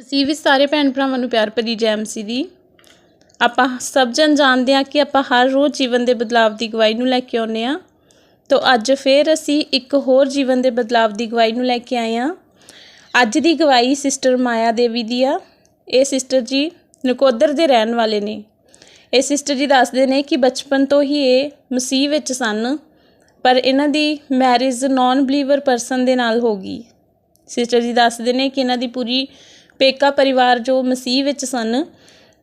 ਅਸੀਂ ਵੀ ਸਾਰੇ ਭੈਣ ਭਰਾਵਾਂ ਨੂੰ ਪਿਆਰ ਭਰੀ ਜੈ ਮਸੀਹ ਦੀ। ਆਪਾਂ ਸਭ ਜਣ ਜਾਣਦੇ ਹਾਂ ਕਿ ਆਪਾਂ ਹਰ ਰੋਜ਼ ਜੀਵਨ ਦੇ ਬਦਲਾਵ ਦੀ ਗਵਾਹੀ ਨੂੰ ਲੈ ਕੇ ਆਉਂਦੇ ਹਾਂ। ਤੋ ਅੱਜ ਫਿਰ ਅਸੀਂ ਇੱਕ ਹੋਰ ਜੀਵਨ ਦੇ ਬਦਲਾਵ ਦੀ ਗਵਾਹੀ ਨੂੰ ਲੈ ਕੇ ਆਏ ਹਾਂ। ਅੱਜ ਦੀ ਗਵਾਹੀ ਸਿਸਟਰ ਮਾਇਆ ਦੇਵੀ ਦੀ ਆ। ਇਹ ਸਿਸਟਰ ਜੀ ਨਕੋਦਰ ਦੇ ਰਹਿਣ ਵਾਲੇ ਨੇ। ਇਹ ਸਿਸਟਰ ਜੀ ਦੱਸਦੇ ਨੇ ਕਿ ਬਚਪਨ ਤੋਂ ਹੀ ਇਹ ਮਸੀਹ ਵਿੱਚ ਸਨ, ਪਰ ਇਹਨਾਂ ਦੀ ਮੈਰਿਜ ਨਾਨ ਬਲੀਵਰ ਪਰਸਨ ਦੇ ਨਾਲ ਹੋ ਗਈ। ਸਿਸਟਰ ਜੀ ਦੱਸਦੇ ਨੇ ਕਿ ਇਹਨਾਂ ਦੀ ਪੂਰੀ ਪੇਕਾ ਪਰਿਵਾਰ ਜੋ ਮਸੀਹ ਵਿੱਚ ਸਨ,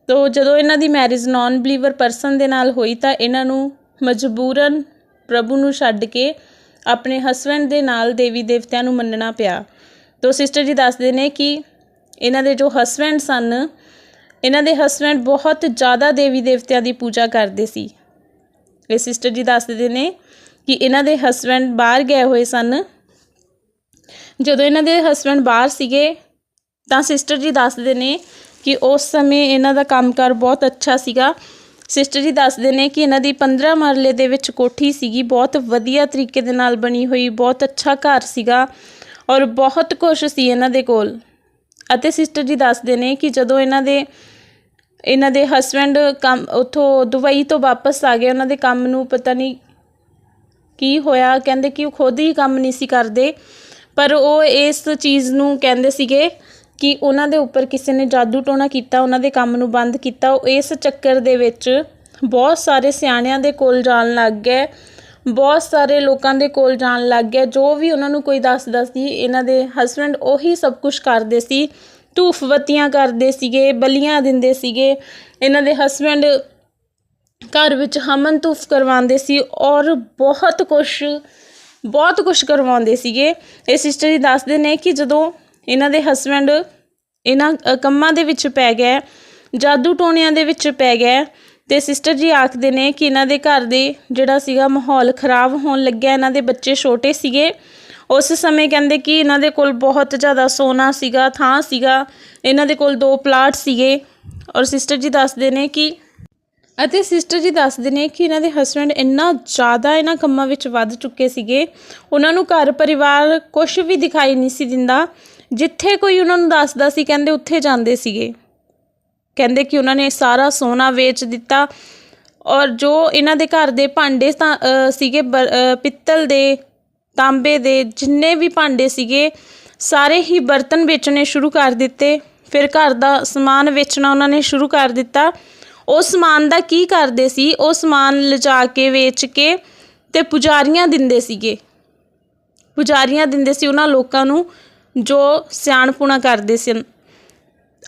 ਤੋ ਜਦੋਂ ਇਹਨਾਂ ਦੀ ਮੈਰਿਜ ਨਾਨ ਬਲੀਵਰ ਪਰਸਨ ਦੇ ਨਾਲ ਹੋਈ ਤਾਂ ਇਹਨਾਂ ਨੂੰ ਮਜਬੂਰਨ ਪ੍ਰਭੂ ਨੂੰ ਛੱਡ ਕੇ ਆਪਣੇ ਹਸਬੰਡ ਦੇ ਨਾਲ ਦੇਵੀ ਦੇਵਤਿਆਂ ਨੂੰ ਮੰਨਣਾ ਪਿਆ। ਤੋ ਸਿਸਟਰ ਜੀ ਦੱਸਦੇ ਨੇ ਕਿ ਇਹਨਾਂ ਦੇ ਜੋ ਹਸਬੰਡ ਸਨ, ਇਹਨਾਂ ਦੇ ਹਸਬੰਡ ਬਹੁਤ ਜ਼ਿਆਦਾ ਦੇਵੀ ਦੇਵਤਿਆਂ ਦੀ ਪੂਜਾ ਕਰਦੇ ਸੀ। ਇਹ ਸਿਸਟਰ ਜੀ ਦੱਸਦੇ ਨੇ ਕਿ ਇਹਨਾਂ ਦੇ ਹਸਬੰਡ ਬਾਹਰ ਗਏ ਹੋਏ ਸਨ। ਜਦੋਂ ਇਹਨਾਂ ਦੇ ਹਸਬੰਡ ਬਾਹਰ ਸੀਗੇ ਤਾਂ ਸਿਸਟਰ ਜੀ ਦੱਸਦੇ ਨੇ ਕਿ ਉਸ ਸਮੇਂ ਇਹਨਾਂ ਦਾ ਕੰਮਕਾਰ ਬਹੁਤ ਅੱਛਾ ਸੀਗਾ। ਸਿਸਟਰ ਜੀ ਦੱਸਦੇ ਨੇ ਕਿ ਇਹਨਾਂ ਦੀ 15 ਮਰਲੇ ਦੇ ਵਿੱਚ ਕੋਠੀ ਸੀਗੀ। ਬਹੁਤ ਵਧੀਆ ਤਰੀਕੇ ਦੇ ਨਾਲ ਬਣੀ ਹੋਈ, ਬਹੁਤ ਅੱਛਾ ਘਰ ਸੀਗਾ ਔਰ ਬਹੁਤ ਕੁਝ ਸੀ ਇਹਨਾਂ ਦੇ ਕੋਲ। ਅਤੇ ਸਿਸਟਰ ਜੀ ਦੱਸਦੇ ਨੇ ਕਿ ਜਦੋਂ ਇਹਨਾਂ ਦੇ ਇਹਨਾਂ ਦੇ ਹਸਬੰਡ ਕੰਮ ਉਥੋਂ ਦੁਬਈ ਤੋਂ ਵਾਪਸ ਆ ਗਏ, ਉਹਨਾਂ ਦੇ ਕੰਮ ਨੂੰ ਪਤਾ ਨਹੀਂ ਕੀ ਹੋਇਆ। ਕਹਿੰਦੇ ਕਿ ਉਹ ਖੁਦ ਹੀ ਕੰਮ ਨਹੀਂ ਸੀ ਕਰਦੇ, ਪਰ ਉਹ ਇਸ ਚੀਜ਼ ਨੂੰ ਕਹਿੰਦੇ ਸੀਗੇ ਕਿ ਉਹਨਾਂ ਦੇ ਉੱਪਰ ਕਿਸੇ ਨੇ ਜਾਦੂ ਟੋਣਾ ਕੀਤਾ, ਉਹਨਾਂ ਦੇ ਕੰਮ ਨੂੰ ਬੰਦ ਕੀਤਾ, ਉਹ ਇਸ ਚੱਕਰ ਦੇ ਵਿੱਚ ਬਹੁਤ ਸਾਰੇ ਸਿਆਣਿਆਂ ਦੇ ਕੋਲ ਜਾਣ ਲੱਗ ਗਏ, ਬਹੁਤ ਸਾਰੇ ਲੋਕਾਂ ਦੇ ਕੋਲ ਜਾਣ ਲੱਗ ਗਏ, ਜੋ ਵੀ ਉਹਨਾਂ ਨੂੰ ਕੋਈ ਦੱਸਦਾ ਸੀ, ਇਹਨਾਂ ਦੇ ਹਸਬੰਡ ਉਹੀ ਸਭ ਕੁਝ ਕਰਦੇ ਸੀ ਧੂਫਵਤੀਆਂ ਕਰਦੇ ਸੀਗੇ, ਬਲੀਆਂ ਦਿੰਦੇ ਸੀਗੇ, ਇਹਨਾਂ ਦੇ ਹਸਬੰਡ ਘਰ ਵਿੱਚ ਹਮਨ ਧੂਫ ਕਰਵਾਉਂਦੇ ਸੀ ਔਰ ਬਹੁਤ ਕੁਛ ਬਹੁਤ ਕੁਛ ਕਰਵਾਉਂਦੇ ਸੀਗੇ। ਇਹ ਸਿਸਟਰ ਜੀ ਦੱਸਦੇ ਨੇ ਕਿ ਜਦੋਂ ਇਹਨਾਂ ਦੇ ਹਸਬੰਡ ਇਹਨਾਂ ਕੰਮਾਂ ਦੇ ਵਿੱਚ ਪੈ ਗਿਆ ਜਾਦੂ ਟੋਣਿਆਂ ਦੇ ਵਿੱਚ ਪੈ ਗਿਆ ਤੇ ਸਿਸਟਰ ਜੀ ਆਖਦੇ ਨੇ ਕਿ ਇਹਨਾਂ ਦੇ ਘਰ ਦੇ ਜਿਹੜਾ ਸੀਗਾ ਮਾਹੌਲ ਖਰਾਬ ਹੋਣ ਲੱਗਿਆ, ਇਹਨਾਂ ਦੇ ਬੱਚੇ ਛੋਟੇ ਸੀਗੇ। ਉਸ ਸਮੇਂ ਕਹਿੰਦੇ ਕਿ ਇਹਨਾਂ ਦੇ ਕੋਲ ਬਹੁਤ ਜ਼ਿਆਦਾ ਸੋਨਾ ਸੀਗਾ, ਥਾਂ ਸੀਗਾ, ਇਹਨਾਂ ਦੇ ਕੋਲ ਦੋ ਪਲਾਟ ਸੀਗੇ ਔਰ ਸਿਸਟਰ ਜੀ ਦੱਸਦੇ ਨੇ ਕਿ ਅਤੇ ਸਿਸਟਰ ਜੀ ਦੱਸਦੇ ਨੇ ਕਿ ਇਹਨਾਂ ਦੇ ਹਸਬੰਡ ਇੰਨਾ ਜ਼ਿਆਦਾ ਇਹਨਾਂ ਕੰਮਾਂ ਵਿੱਚ ਵੱਧ ਚੁੱਕੇ ਸੀਗੇ, ਉਹਨਾਂ ਨੂੰ ਘਰ ਪਰਿਵਾਰ ਕੁਝ ਵੀ ਦਿਖਾਈ ਨਹੀਂ ਸੀ ਦਿੰਦਾ। ਜਿੱਥੇ ਕੋਈ ਉਹਨਾਂ ਨੂੰ ਦੱਸਦਾ ਸੀ, ਕਹਿੰਦੇ ਉੱਥੇ ਜਾਂਦੇ ਸੀਗੇ। ਕਹਿੰਦੇ ਕਿ ਉਹਨਾਂ ਨੇ ਸਾਰਾ ਸੋਨਾ ਵੇਚ ਦਿੱਤਾ ਔਰ ਜੋ ਇਹਨਾਂ ਦੇ ਘਰ ਦੇ ਭਾਂਡੇ ਤਾਂ ਸੀਗੇ, ਬ- ਪਿੱਤਲ ਦੇ, ਤਾਂਬੇ ਦੇ, ਜਿੰਨੇ ਵੀ ਭਾਂਡੇ ਸੀਗੇ, ਸਾਰੇ ਹੀ ਬਰਤਨ ਵੇਚਣੇ ਸ਼ੁਰੂ ਕਰ ਦਿੱਤੇ। ਫਿਰ ਘਰ ਦਾ ਸਮਾਨ ਵੇਚਣਾ ਉਹਨਾਂ ਨੇ ਸ਼ੁਰੂ ਕਰ ਦਿੱਤਾ। ਉਹ ਸਮਾਨ ਦਾ ਕੀ ਕਰਦੇ ਸੀ? ਉਹ ਸਮਾਨ ਲਿਜਾ ਕੇ ਵੇਚ ਕੇ ਤੇ ਪੁਜਾਰੀਆਂ ਦਿੰਦੇ ਸੀਗੇ। ਪੁਜਾਰੀਆਂ ਦਿੰਦੇ ਸੀ ਉਹਨਾਂ ਲੋਕਾਂ ਨੂੰ ਜੋ ਸਿਆਣਪੁਣਾ ਕਰਦੇ ਸਨ।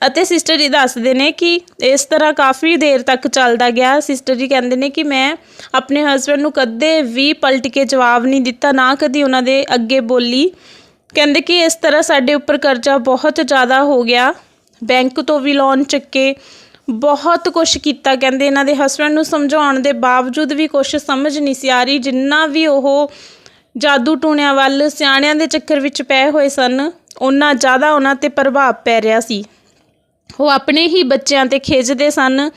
ਅਤੇ ਸਿਸਟਰ ਜੀ ਦੱਸਦੇ ਨੇ ਕਿ ਇਸ ਤਰ੍ਹਾਂ ਕਾਫੀ ਦੇਰ ਤੱਕ ਚੱਲਦਾ ਗਿਆ। ਸਿਸਟਰ ਜੀ ਕਹਿੰਦੇ ਨੇ ਕਿ ਮੈਂ ਆਪਣੇ ਹਸਬੰਡ ਨੂੰ ਕਦੇ ਵੀ ਪਲਟ ਕੇ ਜਵਾਬ ਨਹੀਂ ਦਿੱਤਾ, ਨਾ ਕਦੀ ਉਹਨਾਂ ਦੇ ਅੱਗੇ ਬੋਲੀ। ਕਹਿੰਦੇ ਕਿ ਇਸ ਤਰ੍ਹਾਂ ਸਾਡੇ ਉੱਪਰ ਕਰਜ਼ਾ ਬਹੁਤ ਜ਼ਿਆਦਾ ਹੋ ਗਿਆ। ਬੈਂਕ ਤੋਂ ਵੀ ਲੋਨ ਚੱਕੇ, ਬਹੁਤ ਕੁਝ ਕੀਤਾ। ਕਹਿੰਦੇ ਇਹਨਾਂ ਦੇ ਹਸਬੰਡ ਨੂੰ ਸਮਝਾਉਣ ਦੇ ਬਾਵਜੂਦ ਵੀ ਕੁਝ ਸਮਝ ਨਹੀਂ ਸੀ ਆ ਰਹੀ। ਜਿੰਨਾ ਵੀ ਉਹ ਜਾਦੂ ਟੂਣਿਆਂ ਵੱਲ ਸਿਆਣਿਆਂ ਦੇ ਚੱਕਰ ਵਿੱਚ ਪਏ ਹੋਏ ਸਨ। ਉਹਨਾਂ ਜ਼ਿਆਦਾ ਉਹਨਾਂ ਤੇ ਪ੍ਰਭਾਵ ਪੈ ਰਿਹਾ ਸੀ। ਉਹ ਆਪਣੇ ਹੀ ਬੱਚਿਆਂ ਤੇ ਖਿੱਚਦੇ ਸਨ।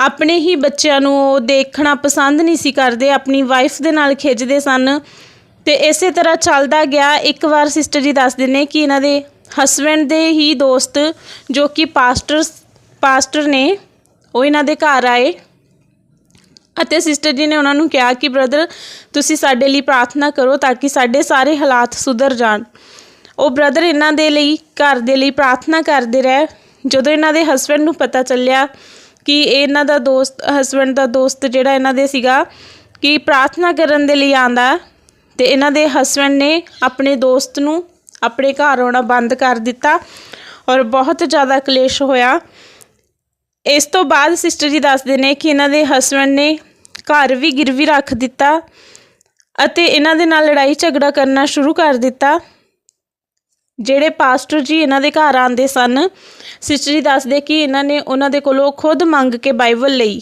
ਆਪਣੇ ਹੀ ਬੱਚਿਆਂ ਨੂੰ ਉਹ ਦੇਖਣਾ ਪਸੰਦ ਨਹੀਂ ਸੀ ਕਰਦੇ। ਆਪਣੀ ਵਾਈਫ ਦੇ ਨਾਲ ਖਿੱਚਦੇ ਸਨ। ਤੇ ਇਸੇ ਤਰ੍ਹਾਂ ਚੱਲਦਾ ਗਿਆ। ਇੱਕ ਵਾਰ ਸਿਸਟਰ ਜੀ ਦੱਸਦੇ ਨੇ ਕਿ ਇਹਨਾਂ ਦੇ ਹਸਬੰਡ ਦੇ ਹੀ ਦੋਸਤ ਜੋ ਕਿ ਪਾਸਟਰ ਪਾਸਟਰ ਨੇ, ਉਹ ਇਹਨਾਂ ਦੇ ਘਰ ਆਏ। ਅਤੇ ਸਿਸਟਰ ਜੀ ਨੇ ਉਹਨਾਂ ਨੂੰ ਕਿਹਾ ਕਿ ਬ੍ਰਦਰ ਤੁਸੀਂ ਸਾਡੇ ਲਈ ਪ੍ਰਾਰਥਨਾ ਕਰੋ ਤਾਂ ਕਿ ਸਾਡੇ ਸਾਰੇ ਹਾਲਾਤ ਸੁਧਰ ਜਾਣ। ਉਹ ਬ੍ਰਦਰ ਇਹਨਾਂ ਦੇ ਲਈ, ਘਰ ਦੇ ਲਈ ਪ੍ਰਾਰਥਨਾ ਕਰਦੇ ਰਹੇ। ਜਦੋਂ ਇਹਨਾਂ ਦੇ ਹਸਬੰਡ ਨੂੰ ਪਤਾ ਚੱਲਿਆ ਕਿ ਇਹਨਾਂ ਦਾ ਦੋਸਤ ਹਸਬੰਡ ਦਾ ਦੋਸਤ ਜਿਹੜਾ ਇਹਨਾਂ ਦੇ ਸੀਗਾ ਕਿ ਪ੍ਰਾਰਥਨਾ ਕਰਨ ਦੇ ਲਈ ਆਂਦਾ ਤੇ ਇਹਨਾਂ ਦੇ ਹਸਬੰਡ ਨੇ ਆਪਣੇ ਦੋਸਤ ਨੂੰ ਆਪਣੇ ਘਰ ਆਉਣਾ ਬੰਦ ਕਰ ਦਿੱਤਾ ਔਰ ਬਹੁਤ ਜ਼ਿਆਦਾ ਕਲੇਸ਼ ਹੋਇਆ। ਇਸ ਤੋਂ ਬਾਅਦ ਸਿਸਟਰ ਜੀ ਦੱਸਦੇ ਨੇ ਕਿ ਇਹਨਾਂ ਦੇ ਹਸਬੰਡ ਨੇ ਘਰ ਵੀ ਗਿਰਵੀ ਰੱਖ ਦਿੱਤਾ ਅਤੇ ਇਹਨਾਂ ਦੇ ਨਾਲ ਲੜਾਈ ਝਗੜਾ ਕਰਨਾ ਸ਼ੁਰੂ ਕਰ ਦਿੱਤਾ। ਜਿਹੜੇ ਪਾਸਟਰ ਜੀ ਇਹਨਾਂ ਦੇ ਘਰ ਆਉਂਦੇ ਸਨ ਸਿਸਟਰ ਜੀ ਦੱਸਦੇ ਕਿ ਇਹਨਾਂ ਨੇ ਉਹਨਾਂ ਦੇ ਕੋਲੋਂ ਖੁਦ ਮੰਗ ਕੇ ਬਾਈਬਲ ਲਈ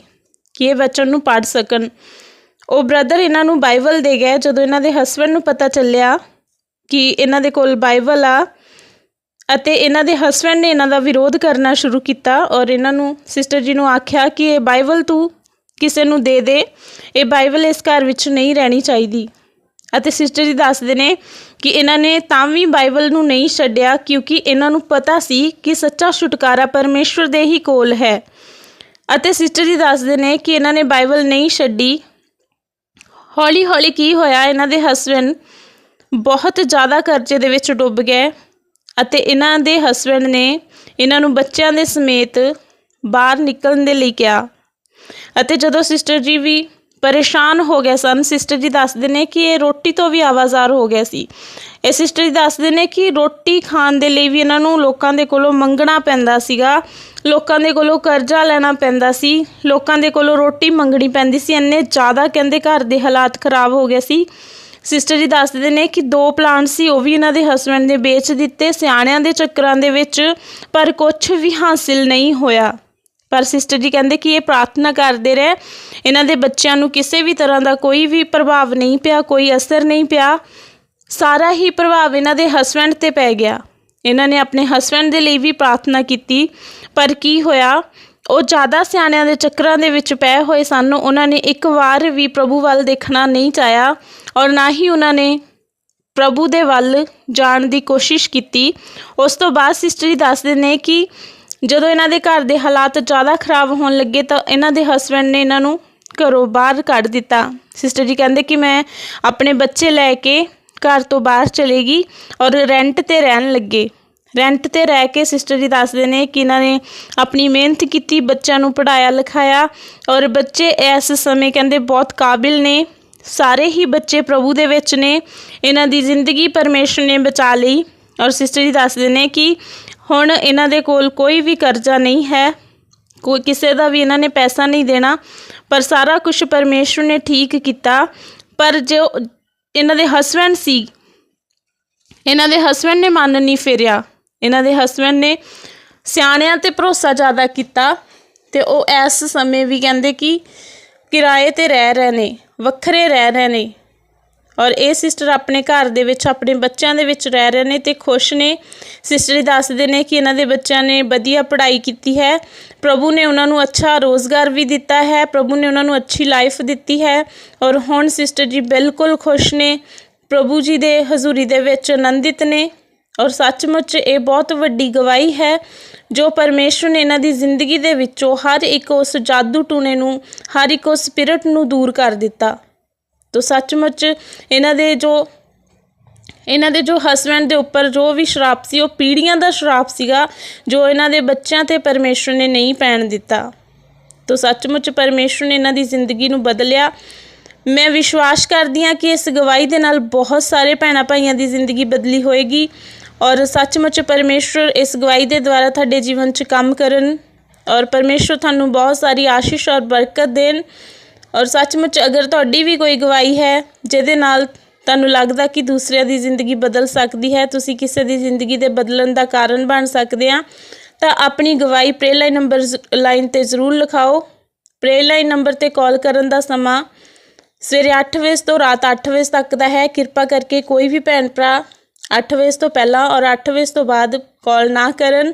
ਕਿ ਇਹ ਬੱਚਨ ਨੂੰ ਪੜ੍ਹ ਸਕਣ। ਉਹ ਬ੍ਰਦਰ ਇਹਨਾਂ ਨੂੰ ਬਾਈਬਲ ਦੇ ਗਏ। ਜਦੋਂ ਇਹਨਾਂ ਦੇ ਹਸਬੰਡ ਨੂੰ ਪਤਾ ਚੱਲਿਆ ਕਿ ਇਹਨਾਂ ਦੇ ਕੋਲ ਬਾਈਬਲ ਆ ਅਤੇ ਇਹਨਾਂ ਦੇ ਹਸਬੰਡ ਨੇ ਇਹਨਾਂ ਦਾ ਵਿਰੋਧ ਕਰਨਾ ਸ਼ੁਰੂ ਕੀਤਾ ਔਰ ਇਹਨਾਂ ਨੂੰ ਸਿਸਟਰ ਜੀ ਨੂੰ ਆਖਿਆ ਕਿ ਇਹ ਬਾਈਬਲ ਤੂੰ ਕਿਸੇ ਨੂੰ ਦੇ ਦੇ, ਇਹ ਬਾਈਬਲ ਇਸ ਘਰ ਵਿੱਚ ਨਹੀਂ ਰਹਿਣੀ ਚਾਹੀਦੀ। ਅਤੇ ਸਿਸਟਰ ਜੀ ਦੱਸਦੇ ਨੇ ਕਿ ਇਹਨਾਂ ਨੇ ਤਾਂ ਵੀ ਬਾਈਬਲ ਨੂੰ ਨਹੀਂ ਛੱਡਿਆ ਕਿਉਂਕਿ ਇਹਨਾਂ ਨੂੰ ਪਤਾ ਸੀ ਕਿ ਸੱਚਾ ਛੁਟਕਾਰਾ ਪਰਮੇਸ਼ਵਰ ਦੇ ਹੀ ਕੋਲ ਹੈ। ਅਤੇ ਸਿਸਟਰ ਜੀ ਦੱਸਦੇ ਨੇ ਕਿ ਇਹਨਾਂ ਨੇ ਬਾਈਬਲ ਨਹੀਂ ਛੱਡੀ। ਹੌਲੀ ਹੌਲੀ ਕੀ ਹੋਇਆ, ਇਹਨਾਂ ਦੇ ਹਸਬੰਡ ਬਹੁਤ ਜ਼ਿਆਦਾ ਕਰਜ਼ੇ ਦੇ ਵਿੱਚ ਡੁੱਬ ਗਏ ਅਤੇ ਇਹਨਾਂ ਦੇ ਹਸਬੰਡ ਨੇ ਇਹਨਾਂ ਨੂੰ ਬੱਚਿਆਂ ਦੇ ਸਮੇਤ ਬਾਹਰ ਨਿਕਲਣ ਦੇ ਲਈ ਕਿਹਾ। ਅਤੇ ਜਦੋਂ ਸਿਸਟਰ ਜੀ ਵੀ ਪਰੇਸ਼ਾਨ ਹੋ ਗਏ ਸਨ ਸਿਸਟਰ ਜੀ ਦੱਸਦੇ ਨੇ ਕਿ ਇਹ ਰੋਟੀ ਤੋਂ ਵੀ ਆਵਾਜ਼ਾਰ ਹੋ ਗਿਆ ਸੀ। ਇਹ ਸਿਸਟਰ ਜੀ ਦੱਸਦੇ ਨੇ ਕਿ ਰੋਟੀ ਖਾਣ ਦੇ ਲਈ ਵੀ ਇਹਨਾਂ ਨੂੰ ਲੋਕਾਂ ਦੇ ਕੋਲੋਂ ਮੰਗਣਾ ਪੈਂਦਾ ਸੀਗਾ। ਲੋਕਾਂ ਦੇ ਕੋਲੋਂ ਕਰਜ਼ਾ ਲੈਣਾ ਪੈਂਦਾ ਸੀ। ਲੋਕਾਂ ਦੇ ਕੋਲੋਂ ਰੋਟੀ ਮੰਗਣੀ ਪੈਂਦੀ ਸੀ। ਇੰਨੇ ਜ਼ਿਆਦਾ ਕਹਿੰਦੇ ਘਰ ਦੇ ਹਾਲਾਤ ਖਰਾਬ ਹੋ ਗਏ ਸੀ। ਸਿਸਟਰ ਜੀ ਦੱਸਦੇ ਨੇ ਕਿ ਦੋ ਪਲਾਂਟ ਸੀ, ਉਹ ਵੀ ਇਹਨਾਂ ਦੇ ਹਸਬੰਡ ਨੇ ਵੇਚ ਦਿੱਤੇ। ਸਿਆਣਿਆਂ ਦੇ ਚੱਕਰਾਂ ਦੇ ਵਿੱਚ ਪਰ ਕੁਝ ਵੀ ਹਾਸਿਲ ਨਹੀਂ ਹੋਇਆ। ਪਰ ਸਿਸਟਰ ਜੀ ਕਹਿੰਦੇ ਕਿ ਇਹ ਪ੍ਰਾਰਥਨਾ ਕਰਦੇ ਰਹੇ। ਇਹਨਾਂ ਦੇ ਬੱਚਿਆਂ ਨੂੰ ਕਿਸੇ ਵੀ ਤਰ੍ਹਾਂ ਦਾ ਕੋਈ ਵੀ ਪ੍ਰਭਾਵ ਨਹੀਂ ਪਿਆ, ਕੋਈ ਅਸਰ ਨਹੀਂ ਪਿਆ। ਸਾਰਾ ਹੀ ਪ੍ਰਭਾਵ ਇਹਨਾਂ ਦੇ ਹਸਬੰਡ ਤੇ ਪੈ ਗਿਆ। ਇਹਨਾਂ ਨੇ ਆਪਣੇ ਹਸਬੰਡ ਦੇ ਲਈ ਵੀ ਪ੍ਰਾਰਥਨਾ ਕੀਤੀ। ਪਰ ਕੀ ਹੋਇਆ? ਉਹ ਜ਼ਿਆਦਾ ਸਿਆਣਿਆਂ ਦੇ ਚੱਕਰਾਂ ਦੇ ਵਿੱਚ ਪਏ ਹੋਏ ਸਨ। ਉਹਨਾਂ ਨੇ ਇੱਕ ਵਾਰ ਵੀ ਪ੍ਰਭੂ ਵੱਲ ਦੇਖਣਾ ਨਹੀਂ ਚਾਹਿਆ ਔਰ ਨਾ ਹੀ ਉਹਨਾਂ ਨੇ ਪ੍ਰਭੂ ਦੇ ਵੱਲ ਜਾਣ ਦੀ ਕੋਸ਼ਿਸ਼ ਕੀਤੀ। ਉਸ ਤੋਂ ਬਾਅਦ ਸਿਸਟਰ ਜੀ ਦੱਸਦੇ ਨੇ ਕਿ ਜਦੋਂ ਇਹਨਾਂ ਦੇ ਘਰ ਦੇ ਹਾਲਾਤ ਜ਼ਿਆਦਾ ਖਰਾਬ ਹੋਣ ਲੱਗੇ ਤਾਂ ਇਹਨਾਂ ਦੇ ਹਸਬੰਡ ਨੇ ਇਹਨਾਂ ਨੂੰ ਘਰੋਂ ਬਾਹਰ ਕੱਢ ਦਿੱਤਾ। ਸਿਸਟਰ ਜੀ ਕਹਿੰਦੇ ਕਿ ਮੈਂ ਆਪਣੇ ਬੱਚੇ ਲੈ ਕੇ ਘਰ ਤੋਂ ਬਾਹਰ ਚਲੇ ਗਈ ਔਰ ਰੈਂਟ ਤੇ ਰਹਿਣ ਲੱਗੇ। ਰੈਂਟ ਤੇ ਰਹਿ ਕੇ ਸਿਸਟਰ ਜੀ ਦੱਸਦੇ ਨੇ ਕਿ ਇਹਨਾਂ ਨੇ ਆਪਣੀ ਮਿਹਨਤ ਕੀਤੀ, ਬੱਚਿਆਂ ਨੂੰ ਪੜਾਇਆ ਲਿਖਾਇਆ ਔਰ ਬੱਚੇ ਇਸ ਸਮੇਂ ਕਹਿੰਦੇ ਬਹੁਤ ਕਾਬਿਲ ਨੇ। ਸਾਰੇ ਹੀ ਬੱਚੇ ਪ੍ਰਭੂ ਦੇ ਵਿੱਚ ਨੇ। ਇਹਨਾਂ ਦੀ ਜ਼ਿੰਦਗੀ ਪਰਮੇਸ਼ਰ ਨੇ ਬਚਾ ਲਈ ਔਰ ਸਿਸਟਰ ਜੀ ਦੱਸਦੇ ਨੇ ਕਿ ਹੁਣ ਇਹਨਾਂ ਦੇ ਕੋਲ ਕੋਈ ਵੀ ਕਰਜ਼ਾ ਨਹੀਂ ਹੈ, ਕੋਈ ਕਿਸੇ ਦਾ ਵੀ ਇਹਨਾਂ ਨੇ ਪੈਸਾ ਨਹੀਂ ਦੇਣਾ, ਪਰ ਸਾਰਾ ਕੁਝ ਪਰਮੇਸ਼ਰ ਨੇ ਠੀਕ ਕੀਤਾ। ਪਰ ਜੋ ਇਹਨਾਂ ਦੇ ਹਸਬੰਡ ਸੀ, ਇਹਨਾਂ ਦੇ ਹਸਬੰਡ ਨੇ ਮਨ ਨਹੀਂ ਫੇਰਿਆ। ਇਹਨਾਂ ਦੇ ਹਸਬੰਡ ਨੇ ਸਿਆਣਿਆਂ ਤੇ ਭਰੋਸਾ ਜ਼ਿਆਦਾ ਕੀਤਾ ਤੇ ਉਹ ਇਸ ਸਮੇਂ ਵੀ ਕਹਿੰਦੇ ਕਿ ਕਿਰਾਏ ਤੇ ਰਹਿ ਰਹੇ ਨੇ, ਵੱਖਰੇ ਰਹਿ ਰਹੇ ਨੇ। ਔਰ ਇਹ ਸਿਸਟਰ ਆਪਣੇ ਘਰ ਦੇ ਵਿੱਚ, ਆਪਣੇ ਬੱਚਿਆਂ ਦੇ ਵਿੱਚ ਰਹਿ ਰਹੇ ਨੇ ਤੇ ਖੁਸ਼ ਨੇ। ਸਿਸਟਰ ਜੀ ਦੱਸਦੇ ਨੇ ਕਿ ਇਹਨਾਂ ਦੇ ਬੱਚਿਆਂ ਨੇ ਵਧੀਆ ਪੜ੍ਹਾਈ ਕੀਤੀ ਹੈ। ਪ੍ਰਭੂ ਨੇ ਉਹਨਾਂ ਨੂੰ ਅੱਛਾ ਰੋਜ਼ਗਾਰ ਵੀ ਦਿੱਤਾ ਹੈ, ਪ੍ਰਭੂ ਨੇ ਉਹਨਾਂ ਨੂੰ ਅੱਛੀ ਲਾਈਫ ਦਿੱਤੀ ਹੈ ਔਰ ਹੁਣ ਸਿਸਟਰ ਜੀ ਬਿਲਕੁਲ ਖੁਸ਼ ਨੇ। ਪ੍ਰਭੂ ਜੀ ਦੇ ਹਜ਼ੂਰੀ ਦੇ ਵਿੱਚ ਆਨੰਦਿਤ ਨੇ ਔਰ ਸੱਚਮੁੱਚ ਇਹ ਬਹੁਤ ਵੱਡੀ ਗਵਾਹੀ ਹੈ ਜੋ ਪਰਮੇਸ਼ਰ ਨੇ ਇਹਨਾਂ ਦੀ ਜ਼ਿੰਦਗੀ ਦੇ ਵਿੱਚੋਂ ਹਰ ਇੱਕ ਉਸ ਜਾਦੂ ਟੂਣੇ ਨੂੰ, ਹਰ ਇੱਕ ਉਸ ਸਪਿਰਿਟ ਨੂੰ ਦੂਰ ਕਰ ਦਿੱਤਾ। ਤੋ ਸੱਚਮੁੱਚ ਇਹਨਾਂ ਦੇ ਜੋ, ਇਹਨਾਂ ਦੇ ਜੋ ਹਸਬੰਡ ਦੇ ਉੱਪਰ ਜੋ ਵੀ ਸ਼ਰਾਪ ਸੀ, ਉਹ ਪੀੜ੍ਹੀਆਂ ਦਾ ਸ਼ਰਾਪ ਸੀਗਾ, ਜੋ ਇਹਨਾਂ ਦੇ ਬੱਚਿਆਂ ਤੇ ਪਰਮੇਸ਼ਰ ਨੇ ਨਹੀਂ ਪੈਣ ਦਿੱਤਾ। ਤੋ ਸੱਚਮੁੱਚ ਪਰਮੇਸ਼ਰ ਨੇ ਇਹਨਾਂ ਦੀ ਜ਼ਿੰਦਗੀ ਨੂੰ ਬਦਲਿਆ। ਮੈਂ ਵਿਸ਼ਵਾਸ ਕਰਦੀ ਹਾਂ ਕਿ ਇਸ ਗਵਾਹੀ ਦੇ ਨਾਲ ਬਹੁਤ ਸਾਰੇ ਭੈਣਾਂ ਭਾਈਆਂ ਦੀ ਜ਼ਿੰਦਗੀ ਬਦਲੀ ਹੋਏਗੀ ਔਰ ਸੱਚਮੁੱਚ ਪਰਮੇਸ਼ਰ ਇਸ ਗਵਾਹੀ ਦੇ ਦੁਆਰਾ ਤੁਹਾਡੇ ਜੀਵਨ 'ਚ ਕੰਮ ਕਰਨ ਔਰ ਪਰਮੇਸ਼ਰ ਤੁਹਾਨੂੰ ਬਹੁਤ ਸਾਰੀ ਆਸ਼ੀਸ਼ ਔਰ ਬਰਕਤ ਦੇਣ। ਔਰ ਸੱਚਮੁੱਚ ਅਗਰ ਤੁਹਾਡੀ ਵੀ ਕੋਈ ਗਵਾਹੀ ਹੈ, ਜਿਹਦੇ ਨਾਲ ਤੁਹਾਨੂੰ ਲੱਗਦਾ ਕਿ ਦੂਸਰਿਆਂ ਦੀ ਜ਼ਿੰਦਗੀ ਬਦਲ ਸਕਦੀ ਹੈ, ਤੁਸੀਂ ਕਿਸੇ ਦੀ ਜ਼ਿੰਦਗੀ ਦੇ ਬਦਲਣ ਦਾ ਕਾਰਨ ਬਣ ਸਕਦੇ ਆ ਤਾਂ ਆਪਣੀ ਗਵਾਹੀ ਪ੍ਰੇ ਲਾਈਨ ਨੰਬਰ ਲਾਈਨ ਤੇ ਜ਼ਰੂਰ ਲਿਖਾਓ। ਪ੍ਰੇ ਲਾਈਨ ਨੰਬਰ ਤੇ ਕਾਲ ਕਰਨ ਦਾ ਸਮਾਂ ਸਵੇਰੇ 8 ਵਜੇ ਤੋਂ ਰਾਤ 8 ਵਜੇ ਤੱਕ ਦਾ ਹੈ। ਕਿਰਪਾ ਕਰਕੇ ਕੋਈ ਵੀ ਭੈਣ ਭਰਾ 8 ਵਜੇ ਤੋਂ ਪਹਿਲਾਂ ਔਰ 8 ਵਜੇ ਤੋਂ ਬਾਅਦ ਕਾਲ ਨਾ ਕਰਨ।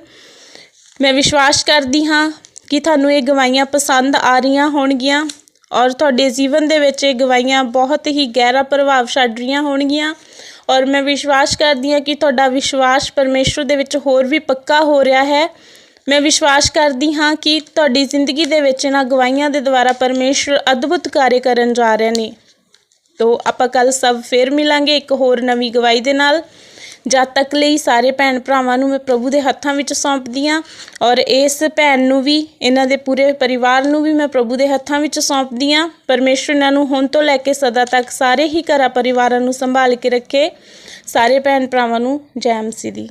ਮੈਂ ਵਿਸ਼ਵਾਸ ਕਰਦੀ ਹਾਂ ਕਿ ਤੁਹਾਨੂੰ ਇਹ ਗਵਾਈਆਂ ਪਸੰਦ ਆ ਰਹੀਆਂ ਹੋਣਗੀਆਂ। ਔਰ ਤੁਹਾਡੇ ਜੀਵਨ ਦੇ ਵਿੱਚ ਇਹ ਗਵਾਹੀਆਂ ਬਹੁਤ ਹੀ ਗਹਿਰਾ ਪ੍ਰਭਾਵ ਛੱਡ ਰਹੀਆਂ ਹੋਣਗੀਆਂ। ਔਰ ਮੈਂ ਵਿਸ਼ਵਾਸ ਕਰਦੀ ਹਾਂ ਕਿ ਤੁਹਾਡਾ ਵਿਸ਼ਵਾਸ ਪਰਮੇਸ਼ਰ ਦੇ ਵਿੱਚ ਹੋਰ ਵੀ ਪੱਕਾ ਹੋ ਰਿਹਾ ਹੈ। ਮੈਂ ਵਿਸ਼ਵਾਸ ਕਰਦੀ ਹਾਂ ਕਿ ਤੁਹਾਡੀ ਜ਼ਿੰਦਗੀ ਦੇ ਵਿੱਚ ਇਹਨਾਂ ਗਵਾਹੀਆਂ ਦੇ ਦੁਆਰਾ ਪਰਮੇਸ਼ਰ ਅਦਭੁਤ ਕਾਰਜ ਕਰਨ ਜਾ ਰਹੇ ਨੇ। ਤੋ ਆਪਾਂ ਕੱਲ ਸਭ ਫੇਰ ਮਿਲਾਂਗੇ ਇੱਕ ਹੋਰ ਨਵੀਂ ਗਵਾਹੀ ਦੇ ਨਾਲ। ਜਦ ਤੱਕ ਲਈ ਸਾਰੇ ਭੈਣ ਭਰਾਵਾਂ ਨੂੰ ਮੈਂ ਪ੍ਰਭੂ ਦੇ ਹੱਥਾਂ ਵਿੱਚ ਸੌਂਪਦੀ ਹਾਂ ਔਰ ਇਸ ਭੈਣ ਨੂੰ ਵੀ, ਇਹਨਾਂ ਦੇ ਪੂਰੇ ਪਰਿਵਾਰ ਨੂੰ ਵੀ ਮੈਂ ਪ੍ਰਭੂ ਦੇ ਹੱਥਾਂ ਵਿੱਚ ਸੌਂਪਦੀ ਹਾਂ ਪਰਮੇਸ਼ਰ ਇਹਨਾਂ ਨੂੰ ਹੁਣ ਤੋਂ ਲੈ ਕੇ ਸਦਾ ਤੱਕ ਸਾਰੇ ਹੀ ਘਰਾਂ ਪਰਿਵਾਰਾਂ ਨੂੰ ਸੰਭਾਲ ਕੇ ਰੱਖੇ। ਸਾਰੇ ਭੈਣ ਭਰਾਵਾਂ ਨੂੰ ਜੈ ਮਸੀਹ ਦੀ।